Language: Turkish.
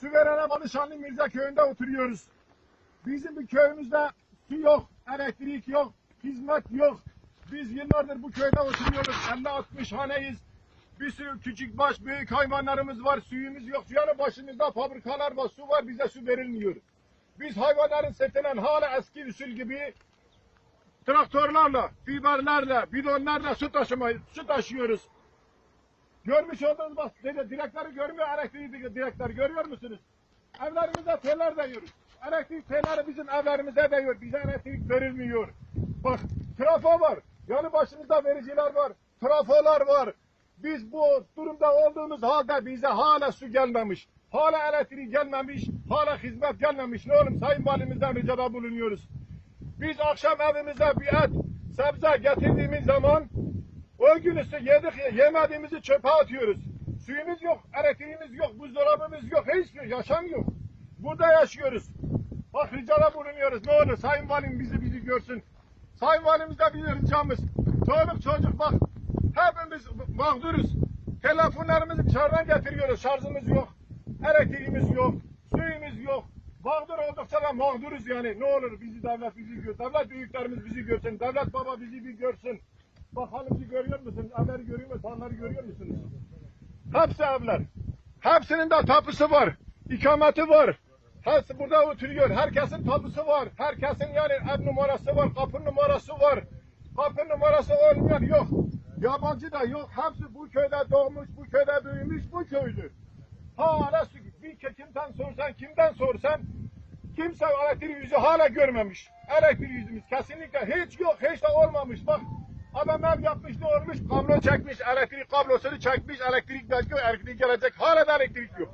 Su verene Balışanlı Mirza köyünde oturuyoruz. Bizim bu köyümüzde su yok, elektrik yok, hizmet yok. Biz yıllardır bu köyde oturuyoruz. 50-60 haneyiz. Bir sürü küçük baş büyük hayvanlarımız var. Suyumuz yok. Yanı başımızda fabrikalar var. Su var. Bize su verilmiyor. Biz hayvanların sırtından hala eski usul gibi traktörlerle, fiberlerle, bidonlarla su taşımayı, su taşıyoruz. Görmüş olduğunuz bak direkleri görmüyor, elektriği direkleri görüyor musunuz? Evlerimize teller değiyoruz. Elektrik telleri bizim evlerimize değiyor. Bize elektrik verilmiyor. Bak trafo var. Yanı başımızda vericiler var. Trafolar var. Biz bu durumda olduğumuz halde bize hala su gelmemiş. Hala elektrik gelmemiş. Hala hizmet gelmemiş. Ne oğlum Sayın Valimizden ricada bulunuyoruz. Biz akşam evimize bir et, sebze getirdiğimiz zaman o gün yedik, yemediğimizi çöpe atıyoruz. Suyumuz yok, elektriğimiz yok, buzdolabımız yok, hiçbir yaşam yok. Burada yaşıyoruz. Bak ricada bulunuyoruz. Ne olur Sayın Valim bizi bizi görsün. Sayın Valimiz de bizi ricamız. Çoluk çocuk bak. Hepimiz mağduruz. Telefonlarımızı dışarıdan getiriyoruz. Şarjımız yok. Elektriğimiz yok. Suyumuz yok. Mağdur oldukça da mağduruz yani. Ne olur bizi devlet bizi gör. Devlet büyüklerimiz bizi görsün. Devlet baba bizi bir görsün. Bak halimizi görüyor musun? Evleri görüyor musun? Hanları görüyor musunuz? Hepsi evler. Hepsinin de tapusu var. İkameti var. Hepsi burada oturuyor. Herkesin tapusu var. Herkesin yani ev numarası var. Kapı numarası var. Kapı numarası olmayan yok. Yabancı da yok. Hepsi bu köyde doğmuş, bu köyde büyümüş, bu köylü. Hala bir kimden sorsan, kimden sorsan kimse elektrik yüzü hala görmemiş. Elektrik yüzümüz kesinlikle hiç yok, hiç de olmamış. Bak adam ev yapmış ne olmuş, kablo çekmiş, elektrik kablosunu çekmiş, elektrik belki elektrik gelecek. Hala da elektrik yok.